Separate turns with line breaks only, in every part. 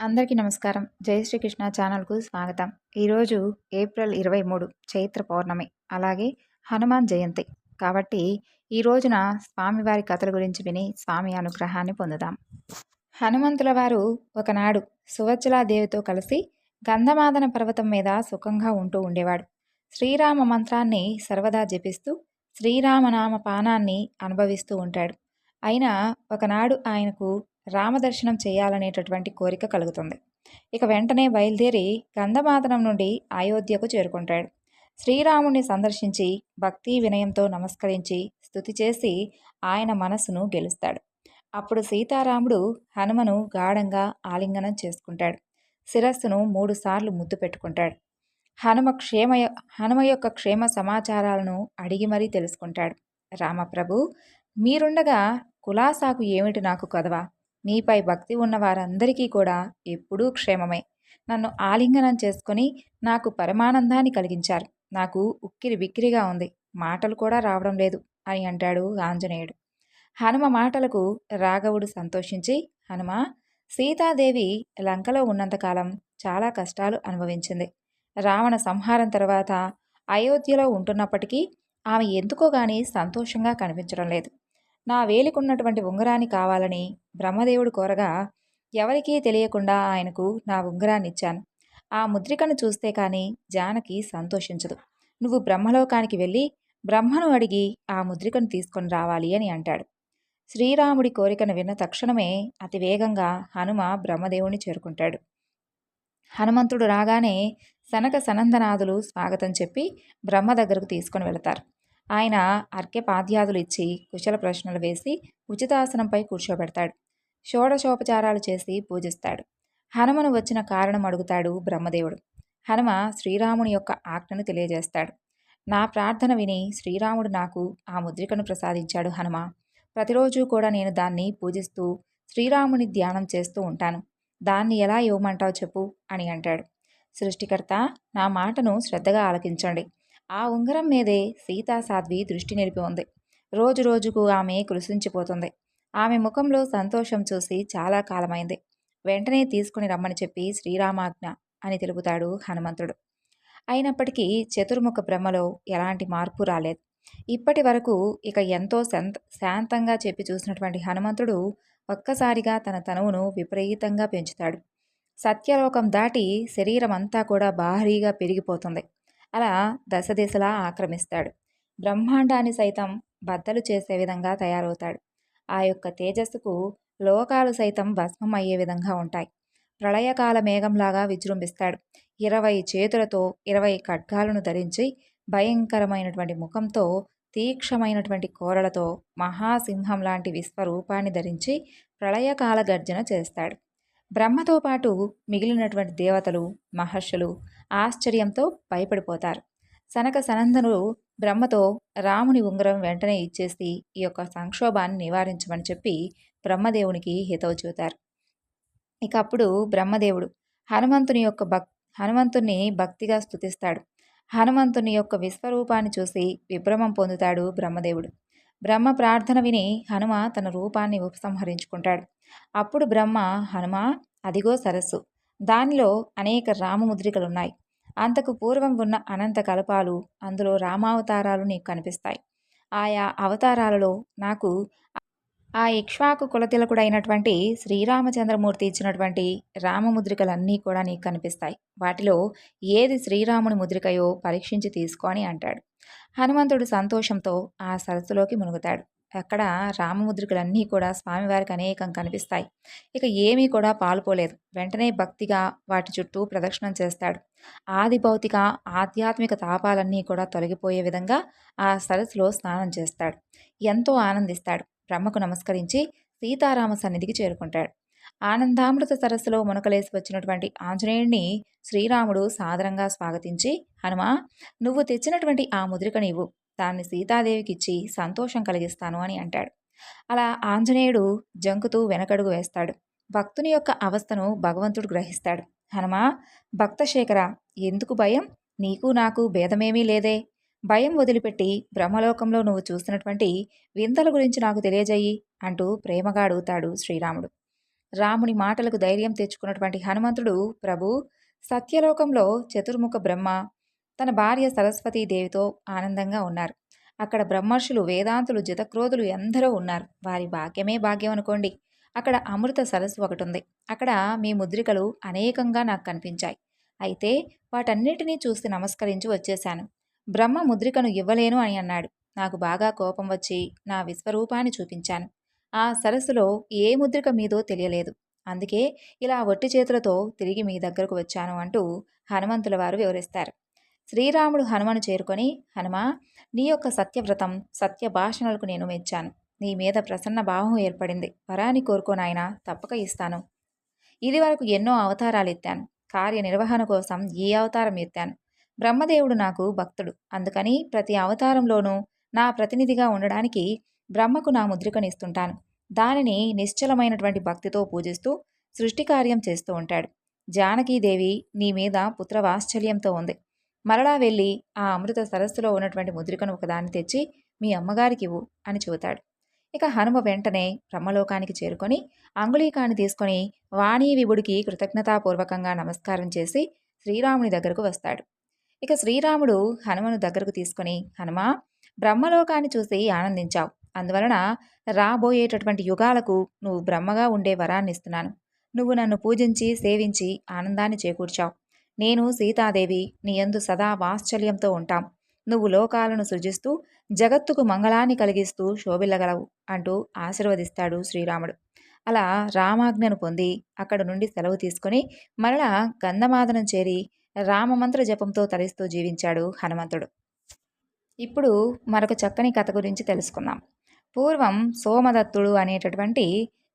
అందరికీ నమస్కారం. జై శ్రీకృష్ణ ఛానల్కు స్వాగతం. ఈరోజు ఏప్రిల్ ఇరవై మూడు చైత్ర పౌర్ణమి అలాగే హనుమాన్ జయంతి. కాబట్టి ఈ రోజున స్వామివారి కథల గురించి విని స్వామి అనుగ్రహాన్ని పొందుదాం. హనుమంతుల వారు ఒకనాడు సువచ్చలాదేవితో కలిసి గంధమాదన పర్వతం మీద సుఖంగా ఉంటూ ఉండేవాడు. శ్రీరామ మంత్రాన్ని సర్వదా జపిస్తూ శ్రీరామనామ పానాన్ని అనుభవిస్తూ ఉంటాడు. అయినా ఒకనాడు ఆయనకు రామదర్శనం చేయాలనేటటువంటి కోరిక కలుగుతుంది. ఇక వెంటనే బయలుదేరి గంధమాదనం నుండి అయోధ్యకు చేరుకుంటాడు. శ్రీరాముణ్ణి సందర్శించి భక్తి వినయంతో నమస్కరించి స్థుతి చేసి ఆయన మనస్సును గెలుస్తాడు. అప్పుడు సీతారాముడు హనుమను గాఢంగా ఆలింగనం చేసుకుంటాడు. శిరస్సును మూడుసార్లు ముద్దు పెట్టుకుంటాడు. హనుమ క్షేమ హనుమ యొక్క క్షేమ సమాచారాలను అడిగి మరీ తెలుసుకుంటాడు. రామప్రభు మీరుండగా కులాసాకు ఏమిటి నాకు కదవా నీపై భక్తి ఉన్న వారందరికీ కూడా ఎప్పుడూ క్షేమమే. నన్ను ఆలింగనం చేసుకొని నాకు పరమానందాన్ని కలిగించారు. నాకు ఉక్కిరి బిక్కిరిగా ఉంది. మాటలు కూడా రావడం లేదు అని అంటాడు ఆంజనేయుడు. హనుమ మాటలకు రాఘవుడు సంతోషించి హనుమ సీతాదేవి లంకలో ఉన్నంతకాలం చాలా కష్టాలు అనుభవించింది. రావణ సంహారం తర్వాత అయోధ్యలో ఉంటున్నప్పటికీ ఆమె ఎందుకో గాని సంతోషంగా కనిపించడం లేదు. నా వేలికున్నటువంటి ఉంగరాన్ని కావాలని బ్రహ్మదేవుడు కోరగా ఎవరికీ తెలియకుండా ఆయనకు నా ఉంగరాన్ని ఇచ్చాను ఆ ముద్రికను చూస్తే కానీ జానకి సంతోషించదు. నువ్వు బ్రహ్మలోకానికి వెళ్ళి బ్రహ్మను అడిగి ఆ ముద్రికను తీసుకొని రావాలి అని అంటాడు. శ్రీరాముడి కోరికను విన్న తక్షణమే అతి వేగంగా హనుమ బ్రహ్మదేవుని చేరుకుంటాడు. హనుమంతుడు రాగానే సనక సనందనాథులు స్వాగతం చెప్పి బ్రహ్మ దగ్గరకు తీసుకొని వెళతారు. ఆయన అర్ఘ్యపాద్యాదులు ఇచ్చి కుశల ప్రశ్నలు వేసి ఉచితాసనంపై కూర్చోబెడతాడు. షోడశోపచారాలు చేసి పూజిస్తాడు. హనుమను వచ్చిన కారణం అడుగుతాడు బ్రహ్మదేవుడు. హనుమ శ్రీరాముని యొక్క ఆజ్ఞను తెలియజేస్తాడు. నా ప్రార్థన విని శ్రీరాముడు నాకు ఆ ముద్రికను ప్రసాదించాడు హనుమ. ప్రతిరోజు కూడా నేను దాన్ని పూజిస్తూ శ్రీరాముని ధ్యానం చేస్తూ ఉంటాను. దాన్ని ఎలా ఇవ్వమంటావు చెప్పు అని అంటాడు. సృష్టికర్త నా మాటను శ్రద్ధగా ఆలకించండి. ఆ ఉంగరం మీదే సీతా సాధ్వి దృష్టి నిలిపి ఉంది. రోజు రోజుకు ఆమె కృషించిపోతుంది ఆమె ముఖంలో సంతోషం చూసి చాలా కాలమైంది. వెంటనే తీసుకుని రమ్మని చెప్పి శ్రీరామాజ్ఞ అని తెలుపుతాడు హనుమంతుడు. అయినప్పటికీ చతుర్ముఖ బ్రహ్మలో ఎలాంటి మార్పు రాలేదు. ఇప్పటి వరకు ఇక ఎంతో శాంత శాంతంగా చెప్పి చూసినటువంటి హనుమంతుడు ఒక్కసారిగా తన తనువును విపరీతంగా పెంచుతాడు. సత్యలోకం దాటి శరీరం అంతా కూడా భారీగా పెరిగిపోతుంది. అలా దశ దిశలా ఆక్రమిస్తాడు. బ్రహ్మాండాన్ని సైతం బద్దలు చేసే విధంగా తయారవుతాడు. ఆ యొక్క తేజస్సుకు లోకాలు సైతం భస్మం అయ్యే విధంగా ఉంటాయి. ప్రళయకాల మేఘంలాగా విజృంభిస్తాడు. ఇరవై చేతులతో ఇరవై ఖడ్గాలను ధరించి భయంకరమైనటువంటి ముఖంతో తీక్షమైనటువంటి కోరలతో మహాసింహం లాంటి విశ్వరూపాన్ని ధరించి ప్రళయకాల గర్జన చేస్తాడు. బ్రహ్మతో పాటు మిగిలినటువంటి దేవతలు మహర్షులు ఆశ్చర్యంతో భయపడిపోతారు. సనక సనందనుడు బ్రహ్మతో రాముని ఉంగరం వెంటనే ఇచ్చేసి ఈ యొక్క సంక్షోభాన్ని నివారించమని చెప్పి బ్రహ్మదేవునికి హితవు చూతారు ఇక అప్పుడు బ్రహ్మదేవుడు హనుమంతుని యొక్క భక్ హనుమంతుని భక్తిగా స్థుతిస్తాడు హనుమంతుని యొక్క విశ్వరూపాన్ని చూసి విభ్రమం పొందుతాడు బ్రహ్మదేవుడు. బ్రహ్మ ప్రార్థన విని హనుమ తన రూపాన్ని ఉపసంహరించుకుంటాడు. అప్పుడు బ్రహ్మ హనుమ అదిగో సరస్సు దానిలో అనేక రామముద్రికలున్నాయి. అంతకు పూర్వం ఉన్న అనంత కల్పాలు అందులో రామావతారాలు నీకు కనిపిస్తాయి. ఆయా అవతారాలలో నాకు ఆ ఇక్ష్వాకు కులతిలకుడైనటువంటి శ్రీరామచంద్రమూర్తి ఇచ్చినటువంటి రామముద్రికలన్నీ కూడా నీకు కనిపిస్తాయి. వాటిలో ఏది శ్రీరాముని ముద్రికయో పరీక్షించి తీసుకొని అంటాడు. హనుమంతుడు సంతోషంతో ఆ సరస్సులోకి మునుగుతాడు. అక్కడ రామముద్రికలన్నీ కూడా స్వామివారికి అనేకం కనిపిస్తాయి. ఇక ఏమీ కూడా పాల్పోలేదు. వెంటనే భక్తిగా వాటి చుట్టూ ప్రదక్షిణం చేస్తాడు. ఆది భౌతిక ఆధ్యాత్మిక తాపాలన్నీ కూడా తొలగిపోయే విధంగా ఆ సరస్సులో స్నానం చేస్తాడు. ఎంతో ఆనందిస్తాడు. బ్రహ్మకు నమస్కరించి సీతారామ సన్నిధికి చేరుకుంటాడు. ఆనందామృత సరస్సులో మునకలేసి వచ్చినటువంటి ఆంజనేయుడిని శ్రీరాముడు సాదరంగా స్వాగతించి హనుమా నువ్వు తెచ్చినటువంటి ఆ ముద్రిక నీవు. దాన్ని సీతాదేవికిచ్చి సంతోషం కలిగిస్తాను అని అంటాడు. అలా ఆంజనేయుడు జంకుతూ వెనకడుగు వేస్తాడు. భక్తుని యొక్క అవస్థను భగవంతుడు గ్రహిస్తాడు. హనుమా భక్తశేఖర ఎందుకు భయం? నీకు నాకు భేదమేమీ లేదే. భయం వదిలిపెట్టి బ్రహ్మలోకంలో నువ్వు చూసినటువంటి వింతల గురించి నాకు తెలియజేయి అంటూ ప్రేమగా అడుగుతాడు శ్రీరాముడు. రాముని మాటలకు ధైర్యం తెచ్చుకున్నటువంటి హనుమంతుడు ప్రభు సత్యలోకంలో చతుర్ముఖ బ్రహ్మ తన భార్య సరస్వతీదేవితో ఆనందంగా ఉన్నారు. అక్కడ బ్రహ్మర్షులు వేదాంతులు జితక్రోధులు ఎందరో ఉన్నారు. వారి భాగ్యమే భాగ్యం అనుకోండి. అక్కడ అమృత సరస్సు ఒకటి ఉంది అక్కడ మీ ముద్రికలు అనేకంగా నాకు కనిపించాయి. అయితే వాటన్నిటినీ చూసి నమస్కరించి వచ్చేశాను. బ్రహ్మ ముద్రికను ఇవ్వలేను అని అన్నాడు. నాకు బాగా కోపం వచ్చి నా విశ్వరూపాన్ని చూపించాను. ఆ సరస్సులో ఏ ముద్రిక మీదో తెలియలేదు. అందుకే ఇలా ఒట్టి చేతులతో తిరిగి మీ దగ్గరకు వచ్చాను అంటూ హనుమంతుల వారు వివరిస్తారు. శ్రీరాముడు హనుమను చేరుకొని హనుమ నీ యొక్క సత్యవ్రతం సత్య భాషణలకు నేను మెచ్చాను. నీ మీద ప్రసన్న భావం ఏర్పడింది. వరాన్ని కోరుకోనాయనా తప్పక ఇస్తాను. ఇది వరకు ఎన్నో అవతారాలు ఎత్తాను. కార్యనిర్వహణ కోసం ఈ అవతారం ఎత్తాను? బ్రహ్మదేవుడు నాకు భక్తుడు. అందుకని ప్రతి అవతారంలోనూ నా ప్రతినిధిగా ఉండడానికి బ్రహ్మకు నా ముద్రికనిస్తుంటాను. దానిని నిశ్చలమైనటువంటి భక్తితో పూజిస్తూ సృష్టి కార్యం చేస్తూ ఉంటాడు. జానకీదేవి నీ మీద పుత్రవాత్సల్యంతో ఉంది. మరలా వెళ్ళి ఆ అమృత సరస్సులో ఉన్నటువంటి ముద్రికను ఒకదాన్ని తెచ్చి మీ అమ్మగారికి ఇవ్వు అని చెబుతాడు. ఇక హనుమ వెంటనే బ్రహ్మలోకానికి చేరుకొని అంగుళీకాన్ని తీసుకొని వాణీ విభుడికి కృతజ్ఞతాపూర్వకంగా నమస్కారం చేసి శ్రీరాముని దగ్గరకు వస్తాడు. ఇక శ్రీరాముడు హనుమను దగ్గరకు తీసుకొని హనుమ బ్రహ్మలోకాన్ని చూసి ఆనందించావు. అందువలన రాబోయేటటువంటి యుగాలకు నువ్వు బ్రహ్మగా ఉండే వరాన్ని ఇస్తున్నాను. నువ్వు నన్ను పూజించి సేవించి ఆనందాన్ని చేకూర్చావు. నేను సీతాదేవి నీ యందు సదా వాత్సల్యంతో ఉంటాం. నువ్వు లోకాలను సృజిస్తూ జగత్తుకు మంగళాన్ని కలిగిస్తూ శోభిల్లగలవు అంటూ ఆశీర్వదిస్తాడు శ్రీరాముడు. అలా రామాజ్ఞను పొంది అక్కడ నుండి సెలవు తీసుకుని మరలా గంధమాదనం చేరి రామమంత్ర జపంతో తరిస్తూ జీవించాడు హనుమంతుడు. ఇప్పుడు మరొక చక్కని కథ గురించి తెలుసుకుందాం. పూర్వం సోమదత్తుడు అనేటటువంటి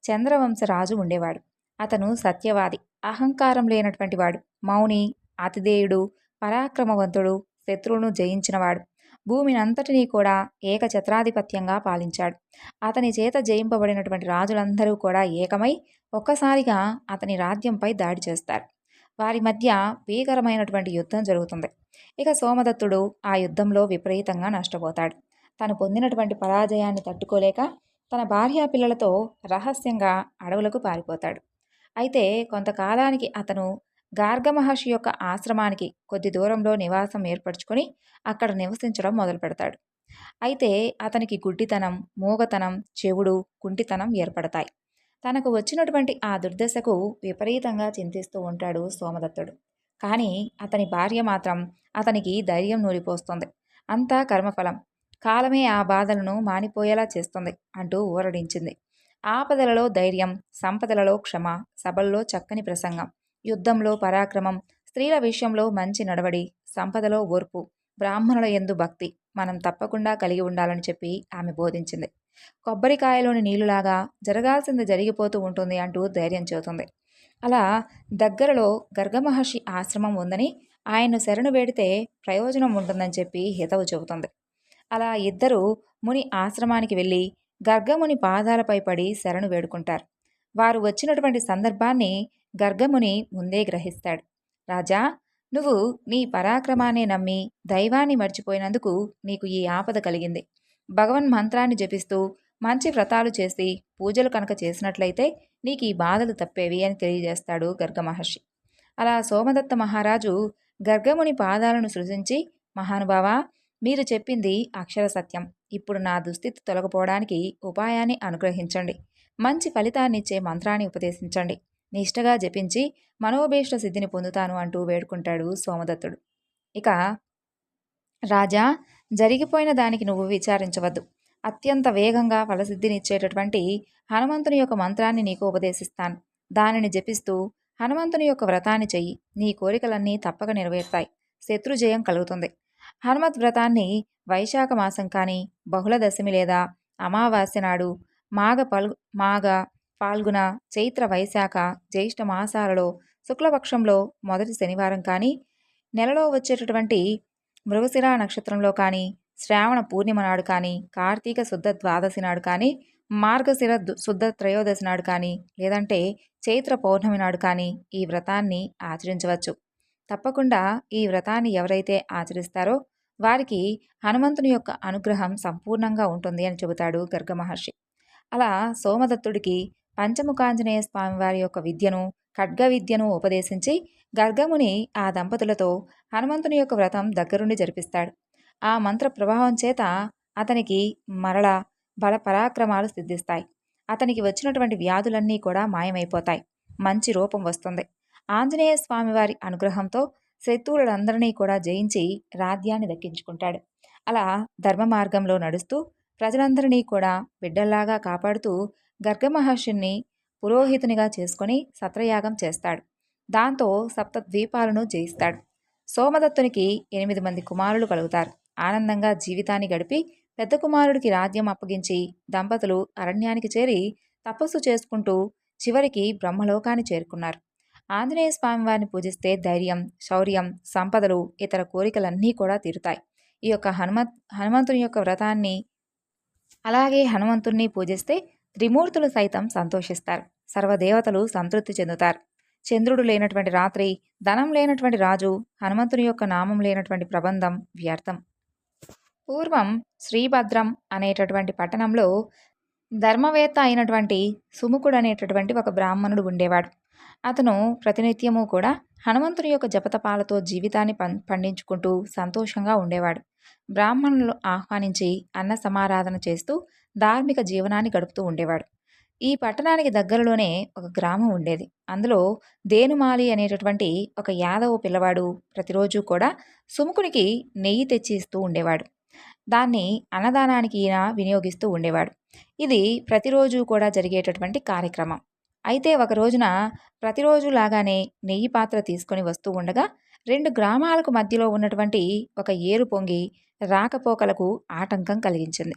చంద్రవంశ రాజు ఉండేవాడు. అతను సత్యవాది. అహంకారం లేనటువంటి వాడు. మౌని అతిదేయుడు పరాక్రమవంతుడు శత్రువును జయించినవాడు. భూమిని అంతటినీ కూడా ఏకఛత్రాధిపత్యంగా పాలించాడు. అతని చేత జయింపబడినటువంటి రాజులందరూ కూడా ఏకమై ఒక్కసారిగా అతని రాజ్యంపై దాడి చేస్తారు. వారి మధ్య భీకరమైనటువంటి యుద్ధం జరుగుతుంది. ఇక సోమదత్తుడు ఆ యుద్ధంలో విపరీతంగా నష్టపోతాడు. తను పొందినటువంటి పరాజయాన్ని తట్టుకోలేక తన భార్యా పిల్లలతో రహస్యంగా అడవులకు పారిపోతాడు. అయితే కొంతకాలానికి అతను గార్గ మహర్షి యొక్క ఆశ్రమానికి కొద్ది దూరంలో నివాసం ఏర్పరచుకొని అక్కడ నివసించడం మొదలు పెడతాడు అయితే అతనికి గుడ్డితనం మూగతనం చెవుడు కుంటితనం ఏర్పడతాయి. తనకు వచ్చినటువంటి ఆ దుర్దశకు విపరీతంగా చింతిస్తూ ఉంటాడు సోమదత్తుడు. కానీ అతని భార్య మాత్రం అతనికి ధైర్యం నూరిపోస్తుంది. అంతా కర్మఫలం. కాలమే ఆ బాధలను మానిపోయేలా చేస్తుంది అంటూ ఊరడించింది. ఆపదలలో ధైర్యం సంపదలలో క్షమ సభల్లో చక్కని ప్రసంగం యుద్ధంలో పరాక్రమం స్త్రీల విషయంలో మంచి నడవడి సంపదలో ఓర్పు బ్రాహ్మణుల ఎందు భక్తి మనం తప్పకుండా కలిగి ఉండాలని చెప్పి ఆమె బోధించింది. కొబ్బరికాయలోని నీళ్ళులాగా జరగాల్సింది జరిగిపోతూ ఉంటుంది అంటూ ధైర్యం చెబుతుంది. అలా దగ్గరలో గర్గమహర్షి ఆశ్రమం ఉందని ఆయన్ను శరణు వేడితే ప్రయోజనం ఉంటుందని చెప్పి హితవు చెబుతుంది. అలా ఇద్దరు ముని ఆశ్రమానికి వెళ్ళి గర్గముని పాదాలపై పడి శరణు వేడుకుంటారు. వారు వచ్చినటువంటి సందర్భాన్ని గర్గముని ముందే గ్రహిస్తాడు. రాజా నువ్వు నీ పరాక్రమాన్ని నమ్మి దైవాన్ని మర్చిపోయినందుకు నీకు ఈ ఆపద కలిగింది. భగవన్ మంత్రాన్ని జపిస్తూ మంచి వ్రతాలు చేసి పూజలు కనుక చేసినట్లయితే నీకు ఈ బాధలు తప్పేవి అని తెలియజేస్తాడు గర్గమహర్షి అలా సోమదత్త మహారాజు గర్గముని పాదాలను సృజించి మహానుభావా మీరు చెప్పింది అక్షర సత్యం. ఇప్పుడు నా దుస్థితి తొలగిపోవడానికి ఉపాయాన్ని అనుగ్రహించండి. మంచి ఫలితాన్నిచ్చే మంత్రాన్ని ఉపదేశించండి. నిష్టగా జపించి మనోభీష్ట సిద్ధిని పొందుతాను అంటూ వేడుకుంటాడు సోమదత్తుడు. ఇక రాజా జరిగిపోయిన దానికి నువ్వు విచారించవద్దు. అత్యంత వేగంగా ఫలసిద్ధినిచ్చేటటువంటి హనుమంతుని యొక్క మంత్రాన్ని నీకు ఉపదేశిస్తాను. దానిని జపిస్తూ హనుమంతుని యొక్క వ్రతాన్ని చెయ్యి. నీ కోరికలన్నీ తప్పక నెరవేరుతాయి. శత్రుజయం కలుగుతుంది. హనుమత్ వ్రతాన్ని వైశాఖ మాసం కానీ బహుళ దశమి లేదా అమావాస్య నాడు మాఘ పల్ మాఘ పాల్గొన చైత్ర వైశాఖ జ్యేష్ఠ మాసాలలో శుక్లపక్షంలో మొదటి శనివారం కానీ నెలలో వచ్చేటటువంటి మృగశిర నక్షత్రంలో కానీ శ్రావణ పూర్ణిమ నాడు కానీ కార్తీక శుద్ధ ద్వాదశి నాడు కానీ మార్గశిర శుద్ధ త్రయోదశి నాడు కానీ లేదంటే చైత్ర పౌర్ణమి నాడు కానీ ఈ వ్రతాన్ని ఆచరించవచ్చు. తప్పకుండా ఈ వ్రతాన్ని ఎవరైతే ఆచరిస్తారో వారికి హనుమంతుని యొక్క అనుగ్రహం సంపూర్ణంగా ఉంటుంది అని చెబుతాడు గర్గ మహర్షి. అలా సోమదత్తుడికి పంచముఖాంజనేయ స్వామివారి యొక్క విద్యను ఖడ్గ విద్యను ఉపదేశించి గర్గముని ఆ దంపతులతో హనుమంతుని యొక్క వ్రతం దగ్గరుండి జరిపిస్తాడు. ఆ మంత్ర ప్రభావం చేత అతనికి మరల బల పరాక్రమాలు సిద్ధిస్తాయి. అతనికి వచ్చినటువంటి వ్యాధులన్నీ కూడా మాయమైపోతాయి. మంచి రూపం వస్తుంది. ఆంజనేయ స్వామివారి అనుగ్రహంతో శత్రువులందరినీ కూడా జయించి రాజ్యాన్ని దక్కించుకుంటాడు. అలా ధర్మ మార్గంలో నడుస్తూ ప్రజలందరినీ కూడా బిడ్డల్లాగా కాపాడుతూ గర్గమహర్షిని పురోహితునిగా చేసుకుని సత్రయాగం చేస్తాడు. దాంతో సప్త ద్వీపాలను జయిస్తాడు. సోమదత్తునికి ఎనిమిది మంది కుమారులు కలుగుతారు. ఆనందంగా జీవితాన్ని గడిపి పెద్ద కుమారుడికి రాజ్యం అప్పగించి దంపతులు అరణ్యానికి చేరి తపస్సు చేసుకుంటూ చివరికి బ్రహ్మలోకాన్ని చేరుకున్నారు. ఆంజనేయ స్వామివారిని పూజిస్తే ధైర్యం శౌర్యం సంపదలు ఇతర కోరికలన్నీ కూడా తీరుతాయి. ఈ యొక్క హనుమత్ హనుమంతుని యొక్క వ్రతాన్ని అలాగే హనుమంతుణ్ణి పూజిస్తే త్రిమూర్తులు సైతం సంతోషిస్తారు. సర్వదేవతలు సంతృప్తి చెందుతారు. చంద్రుడు లేనటువంటి రాత్రి ధనం లేనటువంటి రాజు హనుమంతుని యొక్క నామం లేనటువంటి ప్రబంధం వ్యర్థం. పూర్వం శ్రీభద్రం అనేటటువంటి పట్టణంలో ధర్మవేత్త అయినటువంటి సుముఖుడు అనేటటువంటి ఒక బ్రాహ్మణుడు ఉండేవాడు. అతను ప్రతినిత్యము కూడా హనుమంతుని యొక్క జపతపాలతో జీవితాన్ని పం పండించుకుంటూ సంతోషంగా ఉండేవాడు. బ్రాహ్మణులు ఆహ్వానించి అన్న సమారాధన చేస్తూ ధార్మిక జీవనాన్ని గడుపుతూ ఉండేవాడు. ఈ పట్టణానికి దగ్గరలోనే ఒక గ్రామం ఉండేది. అందులో దేనుమాలి అనేటటువంటి ఒక యాదవ పిల్లవాడు ప్రతిరోజు కూడా సుముకునికి నెయ్యి తెచ్చి ఇస్తూ ఉండేవాడు. దాన్ని అన్నదానానికి ఈయన వినియోగిస్తూ ఉండేవాడు. ఇది ప్రతిరోజు కూడా జరిగేటటువంటి కార్యక్రమం. అయితే ఒక రోజున ప్రతిరోజు లాగానే నెయ్యి పాత్ర తీసుకొని వస్తూ ఉండగా రెండు గ్రామాలకు మధ్యలో ఉన్నటువంటి ఒక ఏరు పొంగి రాకపోకలకు ఆటంకం కలిగించింది.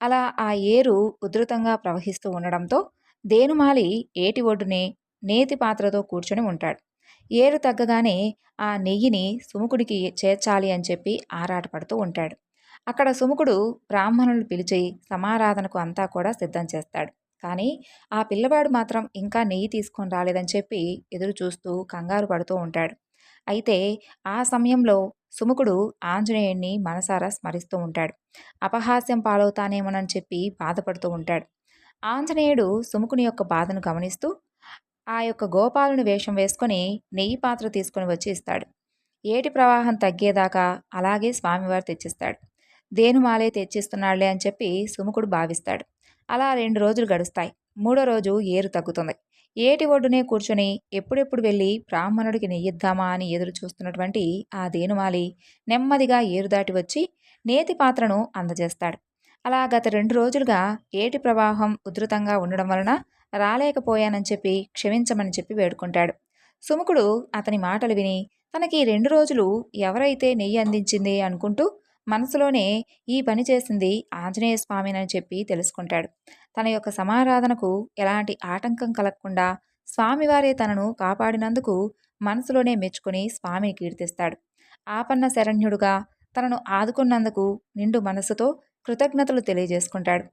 అలా ఆ ఏరు ఉధృతంగా ప్రవహిస్తూ ఉండడంతో దేనుమాలి ఏటి ఒడ్డునే నేతి పాత్రతో కూర్చొని ఉంటాడు. ఏరు తగ్గగానే ఆ నెయ్యిని సుముకుడికి చేర్చాలి అని చెప్పి ఆరాటపడుతూ ఉంటాడు. అక్కడ సుముకుడు బ్రాహ్మణులు పిలిచి సమారాధనకు అంతా కూడా సిద్ధం చేస్తాడు. కానీ ఆ పిల్లవాడు మాత్రం ఇంకా నెయ్యి తీసుకొని రాలేదని చెప్పి ఎదురు చూస్తూ కంగారు పడుతూ ఉంటాడు. అయితే ఆ సమయంలో సుముకుడు ఆంజనేయుణ్ణి మనసారా స్మరిస్తూ ఉంటాడు. అపహాస్యం పాలవుతానేమోనని చెప్పి బాధపడుతూ ఉంటాడు. ఆంజనేయుడు సుముకుని యొక్క బాధను గమనిస్తూ ఆ యొక్క గోపాలుని వేషం వేసుకొని నెయ్యి పాత్ర తీసుకొని వచ్చి ఇస్తాడు. ఏటి ప్రవాహం తగ్గేదాకా అలాగే స్వామివారు తెచ్చిస్తాడు. దేనుమాలే తెచ్చిస్తున్నాడులే అని చెప్పి సుముకుడు భావిస్తాడు. అలా రెండు రోజులు గడుస్తాయి. మూడో రోజు ఏరు తగ్గుతుంది. ఏటి ఒడ్డునే కూర్చొని ఎప్పుడెప్పుడు వెళ్ళి బ్రాహ్మణుడికి నెయ్యిద్దామా అని ఎదురు చూస్తున్నటువంటి ఆ దేనుమాలి నెమ్మదిగా ఏరు దాటి వచ్చి నేతి పాత్రను అందజేస్తాడు. అలా గత రెండు రోజులుగా ఏటి ప్రవాహం ఉధృతంగా ఉండడం వలన రాలేకపోయానని చెప్పి క్షమించమని చెప్పి వేడుకుంటాడు. సుముకుడు అతని మాటలు విని తనకి రెండు రోజులు ఎవరైతే నెయ్యి అందించింది అనుకుంటూ మనసులోనే ఈ పని చేసింది ఆంజనేయ స్వామినని చెప్పి తెలుసుకుంటాడు. తన యొక్క సమారాధనకు ఎలాంటి ఆటంకం కలగకుండా స్వామివారే తనను కాపాడినందుకు మనసులోనే మెచ్చుకుని స్వామిని కీర్తిస్తాడు. ఆపన్న శరణ్యుడుగా తనను ఆదుకున్నందుకు నిండు మనసుతో కృతజ్ఞతలు తెలియజేసుకుంటాడు.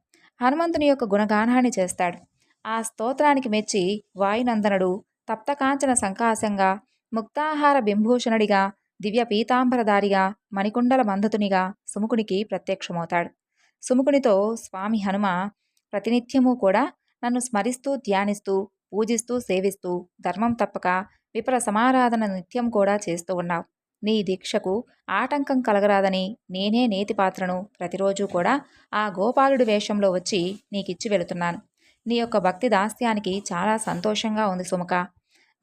హనుమంతుని యొక్క గుణగానాన్ని చేస్తాడు. ఆ స్తోత్రానికి మెచ్చి వాయునందనుడు తప్తకాంచన సంకాశంగా ముక్తాహార బింభూషణుడిగా దివ్య పీతాంబరధారిగా మణికుండల మందతునిగా సుముకునికి ప్రత్యక్షమవుతాడు. సుముకునితో స్వామి హనుమ ప్రతినిత్యము కూడా నన్ను స్మరిస్తూ ధ్యానిస్తూ పూజిస్తూ సేవిస్తూ ధర్మం తప్పక విపర సమారాధన నిత్యం కూడా చేస్తూ ఉన్నావు. నీ దీక్షకు ఆటంకం కలగరాదని నేనే నేతి పాత్రను ప్రతిరోజు కూడా ఆ గోపాలుడి వేషంలో వచ్చి నీకిచ్చి వెళుతున్నాను. నీ యొక్క భక్తి దాస్యానికి చాలా సంతోషంగా ఉంది సుముఖ.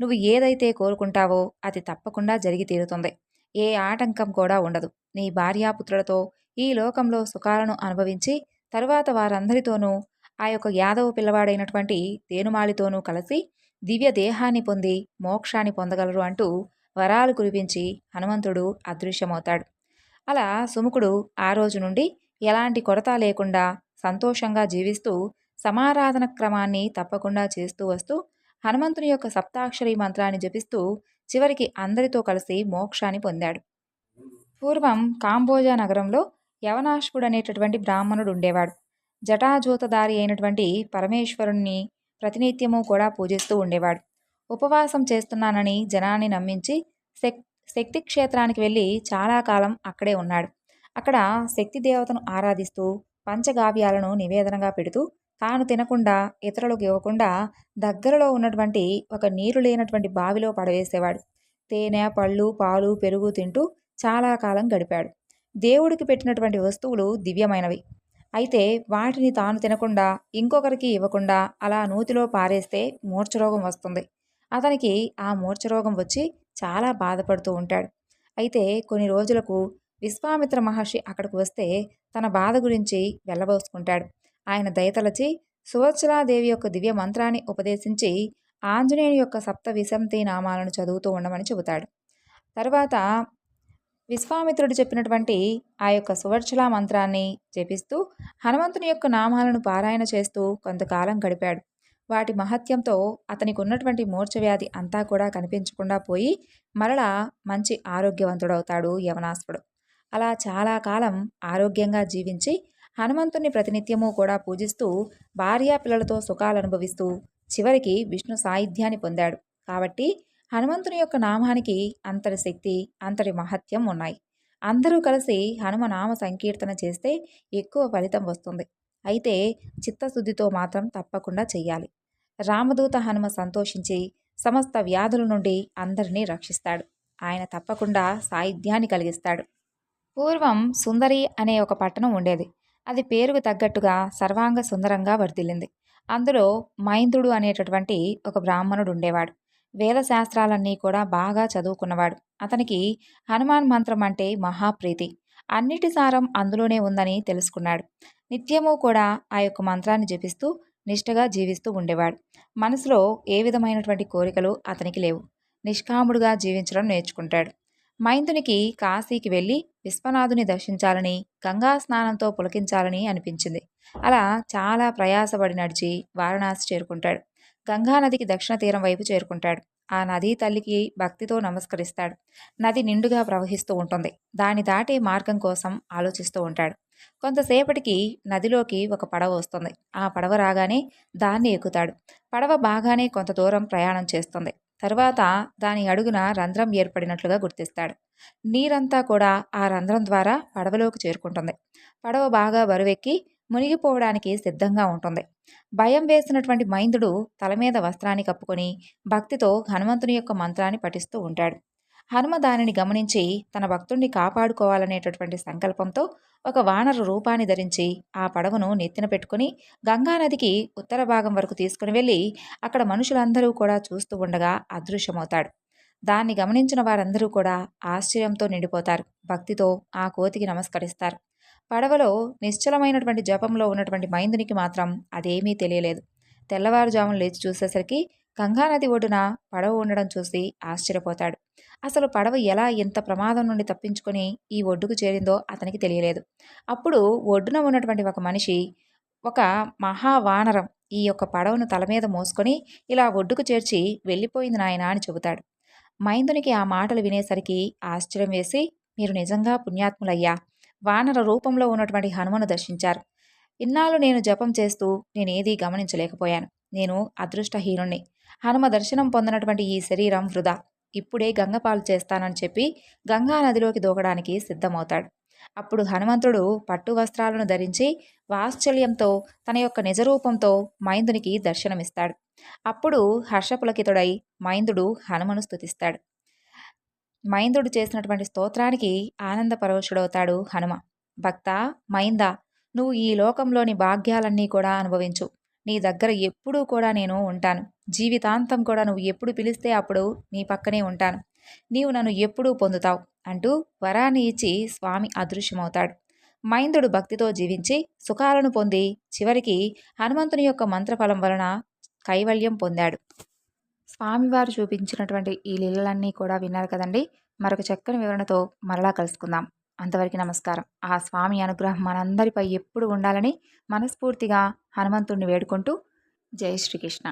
నువ్వు ఏదైతే కోరుకుంటావో అది తప్పకుండా జరిగి తీరుతుంది. ఏ ఆటంకం కూడా ఉండదు. నీ భార్యాపుత్రులతో ఈ లోకంలో సుఖాలను అనుభవించి తరువాత వారందరితోనూ ఆ యొక్క యాదవ పిల్లవాడైనటువంటి తేనుమాలితోనూ కలిసి దివ్య దేహాన్ని పొంది మోక్షాన్ని పొందగలరు అంటూ వరాలు కురిపించి హనుమంతుడు అదృశ్యమవుతాడు. అలా సుముకుడు ఆ రోజు నుండి ఎలాంటి కొరత లేకుండా సంతోషంగా జీవిస్తూ సమారాధన క్రమాన్ని తప్పకుండా చేస్తూ వస్తూ హనుమంతుని యొక్క సప్తాక్షరి మంత్రాన్ని జపిస్తూ చివరికి అందరితో కలిసి మోక్షాన్ని పొందాడు. పూర్వం కాంబోజా నగరంలో యవనాశ్వుడు అనేటటువంటి బ్రాహ్మణుడు ఉండేవాడు. జటాజూతదారి అయినటువంటి పరమేశ్వరుణ్ణి ప్రతినిత్యము కూడా పూజిస్తూ ఉండేవాడు. ఉపవాసం చేస్తున్నానని జనాన్ని నమ్మించి శక్ శక్తి క్షేత్రానికి వెళ్ళి చాలా కాలం అక్కడే ఉన్నాడు. అక్కడ శక్తి దేవతను ఆరాధిస్తూ పంచగావ్యాలను నివేదనగా పెడుతూ తాను తినకుండా ఇతరులకు ఇవ్వకుండా దగ్గరలో ఉన్నటువంటి ఒక నీరు లేనటువంటి బావిలో పడవేసేవాడు. తేనె పళ్ళు పాలు పెరుగు తింటూ చాలా కాలం గడిపాడు. దేవుడికి పెట్టినటువంటి వస్తువులు దివ్యమైనవి. అయితే వాటిని తాను తినకుండా ఇంకొకరికి ఇవ్వకుండా అలా నూతిలో పారేస్తే మూర్ఛరోగం వస్తుంది. అతనికి ఆ మూర్ఛరోగం వచ్చి చాలా బాధపడుతూ ఉంటాడు. అయితే కొన్ని రోజులకు విశ్వామిత్ర మహర్షి అక్కడికి వస్తే తన బాధ గురించి వెళ్ళబోసుకుంటాడు. ఆయన దయతలచి సువత్సలాదేవి యొక్క దివ్య మంత్రాన్ని ఉపదేశించి ఆంజనేయుని యొక్క సప్త విశంతి నామాలను చదువుతూ ఉండమని చెబుతాడు. తర్వాత విశ్వామిత్రుడు చెప్పినటువంటి ఆ యొక్క సువర్చల మంత్రాన్ని జపిస్తూ హనుమంతుని యొక్క నామాలను పారాయణ చేస్తూ కొంతకాలం గడిపాడు. వాటి మహత్యంతో అతనికి ఉన్నటువంటి మూర్ఛవ్యాధి అంతా కూడా కనిపించకుండా పోయి మరలా మంచి ఆరోగ్యవంతుడవుతాడు యవనాసుడు అలా చాలా కాలం ఆరోగ్యంగా జీవించి హనుమంతుని ప్రతినిత్యము కూడా పూజిస్తూ భార్యా పిల్లలతో సుఖాలు అనుభవిస్తూ చివరికి విష్ణు సాయిధ్యాన్ని పొందాడు. కాబట్టి హనుమంతుని యొక్క నామానికి అంతటి శక్తి అంతటి మహత్యం ఉన్నాయి. అందరూ కలిసి హనుమనామ సంకీర్తన చేస్తే ఎక్కువ ఫలితం వస్తుంది. అయితే చిత్తశుద్ధితో మాత్రం తప్పకుండా చెయ్యాలి. రామదూత హనుమ సంతోషించి సమస్త వ్యాధుల నుండి అందరినీ రక్షిస్తాడు. ఆయన తప్పకుండా సాయిధ్యాన్ని కలిగిస్తాడు. పూర్వం సుందరి అనే ఒక పట్టణం ఉండేది. అది పేరుకు తగ్గట్టుగా సర్వాంగ సుందరంగా వర్ధిల్లింది. అందులో మైందుడు అనేటటువంటి ఒక బ్రాహ్మణుడు ఉండేవాడు. వేద శాస్త్రాలన్నీ కూడా బాగా చదువుకున్నవాడు. అతనికి హనుమాన్ మంత్రం అంటే మహాప్రీతి. అన్నిటి సారం అందులోనే ఉందని తెలుసుకున్నాడు. నిత్యము కూడా ఆ యొక్క మంత్రాన్ని జపిస్తూ నిష్ఠగా జీవిస్తూ ఉండేవాడు. మనసులో ఏ విధమైనటువంటి కోరికలు అతనికి లేవు. నిష్కాముడుగా జీవించడం నేర్చుకుంటాడు. మైందునికి కాశీకి వెళ్ళి విశ్వనాథుని దర్శించాలని గంగా స్నానంతో పులకించాలని అనిపించింది. అలా చాలా ప్రయాసపడి నడిచి వారణాసి చేరుకుంటాడు. గంగానదికి దక్షిణ తీరం వైపు చేరుకుంటాడు. ఆ నదీ తల్లికి భక్తితో నమస్కరిస్తాడు. నది నిండుగా ప్రవహిస్తూ ఉంటుంది. దాని దాటే మార్గం కోసం ఆలోచిస్తూ ఉంటాడు. కొంతసేపటికి నదిలోకి ఒక పడవ వస్తుంది. ఆ పడవ రాగానే దాన్ని ఎక్కుతాడు. పడవ బాగానే కొంత దూరం ప్రయాణం చేస్తుంది. తర్వాత దాని అడుగున రంధ్రం ఏర్పడినట్లుగా గుర్తిస్తాడు. నీరంతా కూడా ఆ రంధ్రం ద్వారా పడవలోకి చేరుకుంటుంది. పడవ బాగా బరువెక్కి మునిగిపోవడానికి సిద్ధంగా ఉంటుంది. భయం వేసినటువంటి మైందుడు తల మీద వస్త్రాన్ని కప్పుకొని భక్తితో హనుమంతుని యొక్క మంత్రాన్ని పఠిస్తూ ఉంటాడు. హనుమ దానిని గమనించి తన భక్తుణ్ణి కాపాడుకోవాలనేటటువంటి సంకల్పంతో ఒక వానర రూపాన్ని ధరించి ఆ పడవను నెత్తిన పెట్టుకుని గంగానదికి ఉత్తర భాగం వరకు తీసుకుని వెళ్ళి అక్కడ మనుషులందరూ కూడా చూస్తూ ఉండగా అదృశ్యమవుతాడు. దాన్ని గమనించిన వారందరూ కూడా ఆశ్చర్యంతో నిండిపోతారు. భక్తితో ఆ కోతికి నమస్కరిస్తారు. పడవలో నిశ్చలమైనటువంటి జపంలో ఉన్నటువంటి మైందునికి మాత్రం అదేమీ తెలియలేదు. తెల్లవారుజామున లేచి చూసేసరికి గంగానది ఒడ్డున పడవ ఉండడం చూసి ఆశ్చర్యపోతాడు. అసలు పడవ ఎలా ఇంత ప్రమాదం నుండి తప్పించుకొని ఈ ఒడ్డుకు చేరిందో అతనికి తెలియలేదు. అప్పుడు ఒడ్డున ఉన్నటువంటి ఒక మనిషి ఒక మహావానరం ఈ యొక్క పడవను తల మీద మోసుకొని ఇలా ఒడ్డుకు చేర్చి వెళ్ళిపోయింది నాయన అని చెబుతాడు. మైందునికి ఆ మాటలు వినేసరికి ఆశ్చర్యం వేసి మీరు నిజంగా పుణ్యాత్ములయ్యా. వానర రూపంలో ఉన్నటువంటి హనుమను దర్శించారు. ఇన్నాళ్ళు నేను జపం చేస్తూ నేనేదీ గమనించలేకపోయాను. నేను అదృష్టహీనుణ్ణి. హనుమ దర్శనం పొందినటువంటి ఈ శరీరం వృధా. ఇప్పుడే గంగపాలు చేస్తానని చెప్పి గంగా నదిలోకి దూకడానికి సిద్ధమవుతాడు. అప్పుడు హనుమంతుడు పట్టు వస్త్రాలను ధరించి వాత్సల్యంతో తన యొక్క నిజరూపంతో మైందునికి దర్శనమిస్తాడు. అప్పుడు హర్షపులకితుడై మైందుడు హనుమను స్థుతిస్తాడు మైందుడు చేసినటువంటి స్తోత్రానికి ఆనందపరవశుడవుతాడు హనుమ. భక్త మైంద నువ్వు ఈ లోకంలోని భాగ్యాలన్నీ కూడా అనుభవించు. నీ దగ్గర ఎప్పుడూ కూడా నేను ఉంటాను. జీవితాంతం కూడా నువ్వు ఎప్పుడు పిలిస్తే అప్పుడు నీ పక్కనే ఉంటాను. నీవు నన్ను ఎప్పుడూ పొందుతావు అంటూ వరాన్ని ఇచ్చి స్వామి అదృశ్యమవుతాడు. మైందుడు భక్తితో జీవించి సుఖాలను పొంది చివరికి హనుమంతుని యొక్క మంత్రఫలం వలన కైవల్యం పొందాడు. స్వామివారు చూపించినటువంటి ఈ లీలలన్నీ కూడా విన్నారు కదండి. మరొక చక్కని వివరణతో మరలా కలుసుకుందాం. అంతవరకు నమస్కారం. ఆ స్వామి అనుగ్రహం మనందరిపై ఎప్పుడు ఉండాలని మనస్ఫూర్తిగా హనుమంతుడిని వేడుకుంటూ జై శ్రీకృష్ణ.